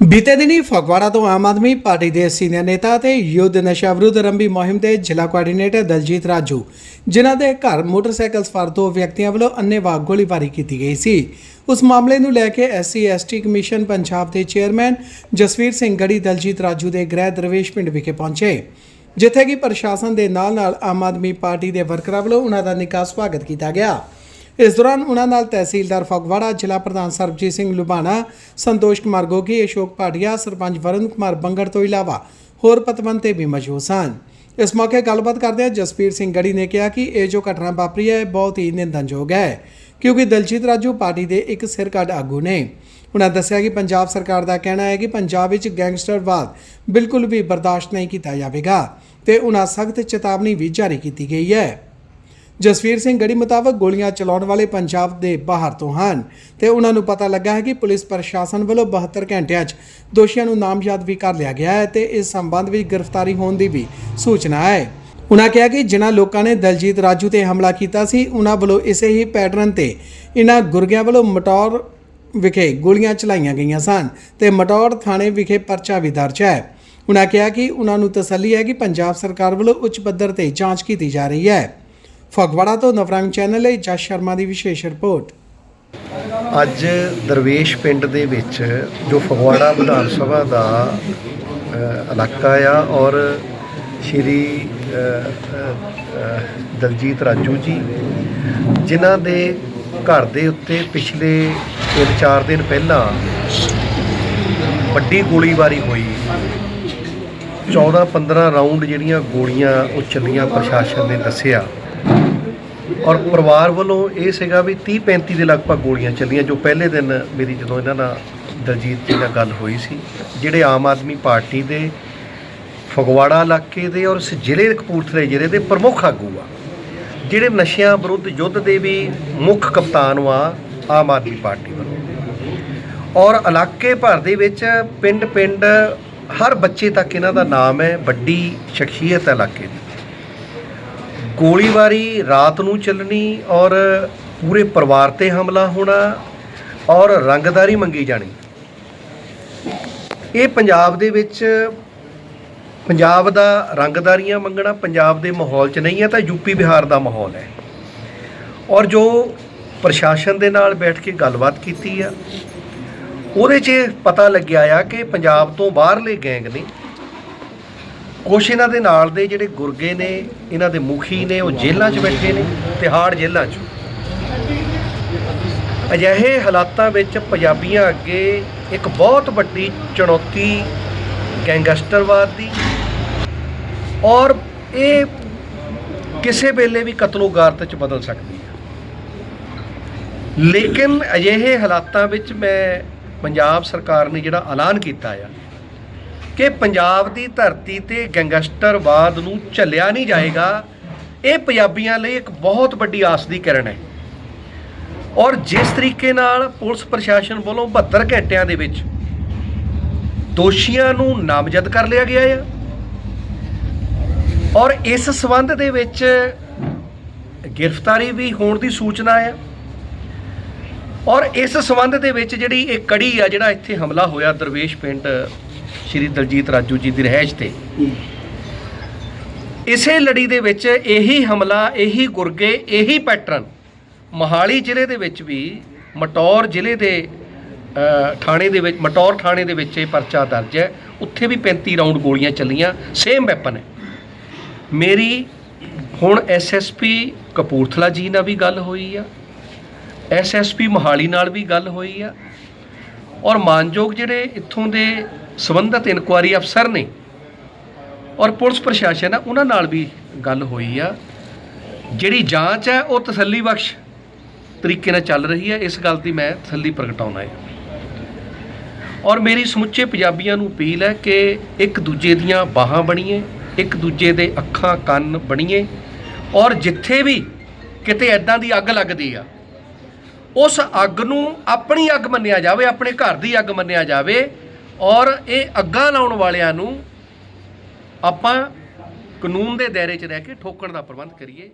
ਬੀਤੇ ਦਿਨੀ ਫਗਵਾੜਾ ਤੋਂ ਆਮ ਆਦਮੀ ਪਾਰਟੀ ਦੇ ਸੀਨੀਅਰ ਨੇਤਾ ਅਤੇ ਯੁੱਧ ਨਸ਼ਾ ਵਿਰੁੱਧ ਰੰਭੀ ਮੁਹਿੰਮ ਦੇ ਜ਼ਿਲ੍ਹਾ ਕੋਆਰਡੀਨੇਟਰ ਦਲਜੀਤ ਰਾਜੂ, ਜਿਨ੍ਹਾਂ ਦੇ ਘਰ ਮੋਟਰਸਾਈਕਲ ਸਵਾਰ ਦੋ ਵਿਅਕਤੀਆਂ ਵੱਲੋਂ ਅੰਨ੍ਹੇਵਾਹ ਗੋਲੀਬਾਰੀ ਕੀਤੀ ਗਈ ਸੀ। ਉਸ ਮਾਮਲੇ ਨੂੰ ਲੈ ਕੇ ਐਸਸੀ, ਐਸਟੀ ਕਮਿਸ਼ਨ ਪੰਜਾਬ ਦੇ ਚੇਅਰਮੈਨ ਜਸਵੀਰ ਸਿੰਘ ਗੜੀ, ਦਲਜੀਤ ਰਾਜੂ ਦੇ ਗ੍ਰਹਿ ਦਰਵੇਸ਼ ਪਿੰਡ ਵਿਖੇ ਪਹੁੰਚੇ, ਜਿੱਥੇ ਕਿ ਪ੍ਰਸ਼ਾਸਨ ਦੇ ਨਾਲ-ਨਾਲ ਆਮ ਆਦਮੀ ਪਾਰਟੀ ਦੇ ਵਰਕਰਾਂ ਵੱਲੋਂ ਉਹਨਾਂ ਦਾ ਨਿੱਘਾ ਸਵਾਗਤ ਕੀਤਾ ਗਿਆ। ਇਸ ਦੌਰਾਨ ਉਹਨਾਂ ਨਾਲ ਤਹਿਸੀਲਦਾਰ ਫਗਵਾੜਾ ਜ਼ਿਲ੍ਹਾ ਪ੍ਰਧਾਨ ਸਰਬਜੀਤ ਸਿੰਘ ਲੁਬਾਣਾ ਸੰਤੋਸ਼ ਕੁਮਾਰ ਗੋਗੀ, ਅਸ਼ੋਕ ਭਾਟੀਆ, ਸਰਪੰਚ ਵਰਨ ਕੁਮਾਰ ਬੰਗੜ ਤੋਂ ਇਲਾਵਾ ਹੋਰ ਪਤਵੰਤੇ ਵੀ ਮੌਜੂਦ ਸਨ। ਇਸ ਮੌਕੇ ਗੱਲਬਾਤ ਕਰਦਿਆਂ ਜਸਪੀਰ ਸਿੰਘ ਗੜੀ ਨੇ ਕਿਹਾ ਕਿ ਇਹ ਜੋ ਘਟਨਾ ਵਾਪਰੀ ਹੈ, ਇਹ ਬਹੁਤ ਹੀ ਨਿੰਦਨਯੋਗ ਹੈ, ਕਿਉਂਕਿ ਦਲਜੀਤ ਰਾਜੂ ਪਾਰਟੀ ਦੇ ਇੱਕ ਸਿਰਕੱਢ ਆਗੂ ਨੇ। ਉਹਨਾਂ ਦੱਸਿਆ ਕਿ ਪੰਜਾਬ ਸਰਕਾਰ ਦਾ ਕਹਿਣਾ ਹੈ ਕਿ ਪੰਜਾਬ ਵਿੱਚ ਗੈਂਗਸਟਰਵਾਦ ਬਿਲਕੁਲ ਵੀ ਬਰਦਾਸ਼ਤ ਨਹੀਂ ਕੀਤਾ ਜਾਵੇਗਾ ਤੇ ਉਹਨਾਂ ਸਖਤ ਚੇਤਾਵਨੀ ਵੀ ਜਾਰੀ ਕੀਤੀ ਗਈ ਹੈ। ਜਸਵੀਰ ਸਿੰਘ ਗੜੀ ਮੁਤਾਬਕ ਗੋਲੀਆਂ ਚਲਾਉਣ ਵਾਲੇ ਪੰਜਾਬ ਦੇ ਬਾਹਰ ਤੋਂ ਹਨ ਤੇ ਉਹਨਾਂ ਨੂੰ ਪਤਾ ਲੱਗਾ ਹੈ ਕਿ ਪੁਲਿਸ ਪ੍ਰਸ਼ਾਸਨ ਵੱਲੋਂ 72 ਘੰਟਿਆਂ 'ਚ ਦੋਸ਼ੀਆਂ ਨੂੰ ਨਾਮਜ਼ਦ ਵੀ ਕਰ ਲਿਆ ਗਿਆ ਹੈ ਤੇ ਇਸ ਸੰਬੰਧ ਵਿੱਚ ਗ੍ਰਿਫਤਾਰੀ ਹੋਣ ਦੀ ਵੀ ਸੂਚਨਾ ਹੈ। ਉਹਨਾਂ ਕਿਹਾ ਕਿ ਜਿਨ੍ਹਾਂ ਲੋਕਾਂ ਨੇ ਦਲਜੀਤ ਰਾਜੂ ਤੇ ਹਮਲਾ ਕੀਤਾ ਸੀ, ਉਹਨਾਂ ਵੱਲੋਂ ਇਸੇ ਹੀ ਪੈਟਰਨ ਤੇ ਇਹਨਾਂ ਗੁਰਗਿਆਂ ਵੱਲੋਂ ਮਟੌਰ ਵਿਖੇ ਗੋਲੀਆਂ ਚਲਾਈਆਂ ਗਈਆਂ ਸਨ ਤੇ ਮਟੌਰ ਥਾਣੇ ਵਿਖੇ ਪਰਚਾ ਵੀ ਦਰਜ ਹੈ। ਉਹਨਾਂ ਕਿਹਾ ਕਿ ਉਹਨਾਂ ਨੂੰ ਤਸੱਲੀ ਹੈ ਕਿ ਪੰਜਾਬ ਸਰਕਾਰ ਵੱਲੋਂ ਉੱਚ ਪੱਧਰ ਤੇ ਜਾਂਚ ਕੀਤੀ ਜਾ ਰਹੀ ਹੈ। ਫਗਵਾੜਾ ਤੋਂ ਨਵਰੰਗ ਚੈਨਲ ਲਈ ਜਸ ਸ਼ਰਮਾ ਦੀ ਵਿਸ਼ੇਸ਼ ਰਿਪੋਰਟ। ਅੱਜ ਦਰਵੇਸ਼ ਪਿੰਡ ਦੇ ਵਿੱਚ ਜੋ ਫਗਵਾੜਾ ਵਿਧਾਨ ਸਭਾ ਦਾ ਇਲਾਕਾ ਆ ਔਰ ਸ਼੍ਰੀ ਦਲਜੀਤ ਰਾਜੂ ਜੀ, ਜਿਨ੍ਹਾਂ ਦੇ ਘਰ ਦੇ ਉੱਤੇ ਪਿਛਲੇ 3-4 ਦਿਨ ਪਹਿਲਾਂ ਵੱਡੀ ਗੋਲੀਬਾਰੀ ਹੋਈ। 14-15 ਰਾਉਂਡ ਜਿਹੜੀਆਂ ਗੋਲੀਆਂ ਉਹ ਚੱਲੀਆਂ, ਪ੍ਰਸ਼ਾਸਨ ਨੇ ਦੱਸਿਆ। ਔਰ ਪਰਿਵਾਰ ਵੱਲੋਂ ਇਹ ਸੀਗਾ ਵੀ 30 35 ਦੇ ਲਗਭਗ ਗੋਲੀਆਂ ਚੱਲੀਆਂ, ਜੋ ਪਹਿਲੇ ਦਿਨ ਮੇਰੀ ਜਦੋਂ ਇਹਨਾਂ ਨਾਲ ਦਲਜੀਤ ਜੀ ਨਾਲ ਗੱਲ ਹੋਈ ਸੀ, ਜਿਹੜੇ ਆਮ ਆਦਮੀ ਪਾਰਟੀ ਦੇ ਫਗਵਾੜਾ ਇਲਾਕੇ ਦੇ ਔਰ ਇਸ ਜ਼ਿਲ੍ਹੇ ਕਪੂਰਥਲੇ ਜ਼ਿਲ੍ਹੇ ਦੇ ਪ੍ਰਮੁੱਖ ਆਗੂ ਆ, ਜਿਹੜੇ ਨਸ਼ਿਆਂ ਵਿਰੁੱਧ ਯੁੱਧ ਦੇ ਵੀ ਮੁੱਖ ਕਪਤਾਨ ਆ ਆਮ ਆਦਮੀ ਪਾਰਟੀ ਵੱਲੋਂ। ਔਰ ਇਲਾਕੇ ਭਰ ਦੇ ਵਿੱਚ ਪਿੰਡ ਪਿੰਡ ਹਰ ਬੱਚੇ ਤੱਕ ਇਹਨਾਂ ਦਾ ਨਾਮ ਹੈ, ਵੱਡੀ ਸ਼ਖਸੀਅਤ ਹੈ ਇਲਾਕੇ ਦੀ। ਗੋਲੀਬਾਰੀ ਰਾਤ ਨੂੰ ਚੱਲਣੀ ਔਰ ਪੂਰੇ ਪਰਿਵਾਰ ਤੇ ਹਮਲਾ ਹੋਣਾ ਔਰ ਰੰਗਦਾਰੀ ਮੰਗੀ ਜਾਣੀ। ਇਹ ਪੰਜਾਬ ਦੇ ਵਿੱਚ ਪੰਜਾਬ ਦਾ ਰੰਗਦਾਰੀਆਂ ਮੰਗਣਾ ਪੰਜਾਬ ਦੇ ਮਾਹੌਲ 'ਚ ਨਹੀਂ ਹੈ, ਤਾਂ ਯੂਪੀ ਬਿਹਾਰ ਦਾ ਮਾਹੌਲ ਹੈ। ਔਰ ਜੋ ਪ੍ਰਸ਼ਾਸਨ ਦੇ ਨਾਲ ਬੈਠ ਕੇ ਗੱਲਬਾਤ ਕੀਤੀ ਆ, ਉਹਦੇ 'ਚ ਪਤਾ ਲੱਗਿਆ ਆ ਕਿ ਪੰਜਾਬ ਤੋਂ ਬਾਹਰਲੇ ਗੈਂਗ ਨੇ ਕੁਛ ਇਹਨਾਂ ਦੇ ਨਾਲ ਦੇ ਜਿਹੜੇ ਗੁਰਗੇ ਨੇ, ਇਹਨਾਂ ਦੇ ਮੁਖੀ ਨੇ, ਉਹ ਜੇਲ੍ਹਾਂ 'ਚ ਬੈਠੇ ਨੇ, ਤਿਹਾੜ ਜੇਲ੍ਹਾਂ 'ਚ। ਅਜਿਹੇ ਹਾਲਾਤਾਂ ਵਿੱਚ ਪੰਜਾਬੀਆਂ ਅੱਗੇ ਇੱਕ ਬਹੁਤ ਵੱਡੀ ਚੁਣੌਤੀ ਗੈਂਗਸਟਰਵਾਦ ਦੀ ਔਰ ਇਹ ਕਿਸੇ ਵੇਲੇ ਵੀ ਕਤਲੋਗਾਰਤ 'ਚ ਬਦਲ ਸਕਦੀ ਹੈ। ਲੇਕਿਨ ਅਜਿਹੇ ਹਾਲਾਤਾਂ ਵਿੱਚ ਮੈਂ ਪੰਜਾਬ ਸਰਕਾਰ ਨੇ ਜਿਹੜਾ ਐਲਾਨ ਕੀਤਾ ਆ ਕਿ ਪੰਜਾਬ ਦੀ ਧਰਤੀ ਤੇ ਗੈਂਗਸਟਰਵਾਦ ਨੂੰ ਝੱਲਿਆ ਨਹੀਂ ਜਾਏਗਾ, ਇਹ ਪੰਜਾਬੀਆਂ ਲਈ ਇੱਕ ਬਹੁਤ ਵੱਡੀ ਆਸ ਦੀ ਕਿਰਨ ਹੈ। ਔਰ ਜਿਸ ਤਰੀਕੇ ਨਾਲ ਪੁਲਿਸ ਪ੍ਰਸ਼ਾਸਨ ਵੱਲੋਂ 72 ਘੰਟਿਆਂ ਦੇ ਵਿੱਚ ਦੋਸ਼ੀਆਂ ਨੂੰ ਨਾਮਜ਼ਦ ਕਰ ਲਿਆ ਗਿਆ ਹੈ ਔਰ ਇਸ ਸਬੰਧ ਦੇ ਵਿੱਚ ਗ੍ਰਿਫਤਾਰੀ ਵੀ ਹੋਣ ਦੀ ਸੂਚਨਾ ਹੈ ਔਰ ਇਸ ਸਬੰਧ ਦੇ ਵਿੱਚ ਜਿਹੜੀ ਇਹ ਕੜੀ ਆ, ਜਿਹੜਾ ਇੱਥੇ ਹਮਲਾ ਹੋਇਆ ਦਰਵੇਸ਼ ਪਿੰਡ ਸ਼੍ਰੀ ਦਲਜੀਤ ਰਾਜੂ ਜੀ ਦੀ ਰਹਿائش ਤੇ। ਇਸੇ ਲੜੀ ਦੇ ਵਿੱਚ ਇਹੀ ਹਮਲਾ ਇਹੀ ਗੁਰਗੇ ਇਹੀ ਪੈਟਰਨ ਮਹਾਲੀ ਜ਼ਿਲ੍ਹੇ ਦੇ ਵਿੱਚ ਵੀ ਮਟੌਰ ਜ਼ਿਲ੍ਹੇ ਦੇ ਥਾਣੇ ਦੇ ਵਿੱਚ ਮਟੌਰ ਥਾਣੇ ਦੇ ਵਿੱਚ ਇਹ ਪਰਚਾ ਦਰਜ ਹੈ। ਉੱਥੇ ਵੀ 35 ਰਾਉਂਡ ਗੋਲੀਆਂ ਚੱਲੀਆਂ ਸੇਮ ਵੈਪਨ ਹੈ। ਮੇਰੀ ਹੁਣ ਐਸਐਸਪੀ ਕਪੂਰਥਲਾ ਜੀ ਨਾਲ ਵੀ ਗੱਲ ਹੋਈ ਆ। ਐਸਐਸਪੀ ਮੋਹਾਲੀ ਨਾਲ ਵੀ ਗੱਲ ਹੋਈ ਆ। ਔਰ ਮਾਨਯੋਗ ਜਿਹੜੇ ਇੱਥੋਂ ਦੇ ਸੰਬੰਧਿਤ ਇਨਕੁਆਰੀ ਅਫਸਰ ਨੇ ਔਰ ਪੁਲਿਸ ਪ੍ਰਸ਼ਾਸਨ ਆ, ਉਹਨਾਂ ਨਾਲ ਵੀ ਗੱਲ ਹੋਈ ਆ। ਜਿਹੜੀ ਜਾਂਚ ਹੈ ਉਹ ਤਸੱਲੀ ਬਖਸ਼ ਤਰੀਕੇ ਨਾਲ ਚੱਲ ਰਹੀ ਹੈ ਇਸ ਗੱਲ ਦੀ ਮੈਂ ਤਸੱਲੀ ਪ੍ਰਗਟਾਉਣਾ ਹੈ ਔਰ ਮੇਰੀ ਸਮੁੱਚੇ ਪੰਜਾਬੀਆਂ ਨੂੰ ਅਪੀਲ ਹੈ ਕਿ ਇੱਕ ਦੂਜੇ ਦੀਆਂ ਬਾਹਾਂ ਬਣੀਏ, ਇੱਕ ਦੂਜੇ ਦੇ ਅੱਖਾਂ, ਕੰਨ ਬਣੀਏ। ਔਰ ਜਿੱਥੇ ਵੀ ਕਿਤੇ ਐਦਾਂ ਦੀ ਅੱਗ ਲੱਗਦੀ ਆ, ਉਸ ਅੱਗ ਨੂੰ ਆਪਣੀ ਅੱਗ ਮੰਨਿਆ ਜਾਵੇ, ਆਪਣੇ ਘਰ ਦੀ ਅੱਗ ਮੰਨਿਆ ਜਾਵੇ ਔਰ ਇਹ ਅੱਗਾਂ ਲਾਉਣ ਵਾਲਿਆਂ ਨੂੰ ਆਪਾਂ ਕਾਨੂੰਨ ਦੇ ਦਾਇਰੇ 'ਚ ਰਹਿ ਕੇ ਠੋਕਣ ਦਾ ਪ੍ਰਬੰਧ ਕਰੀਏ।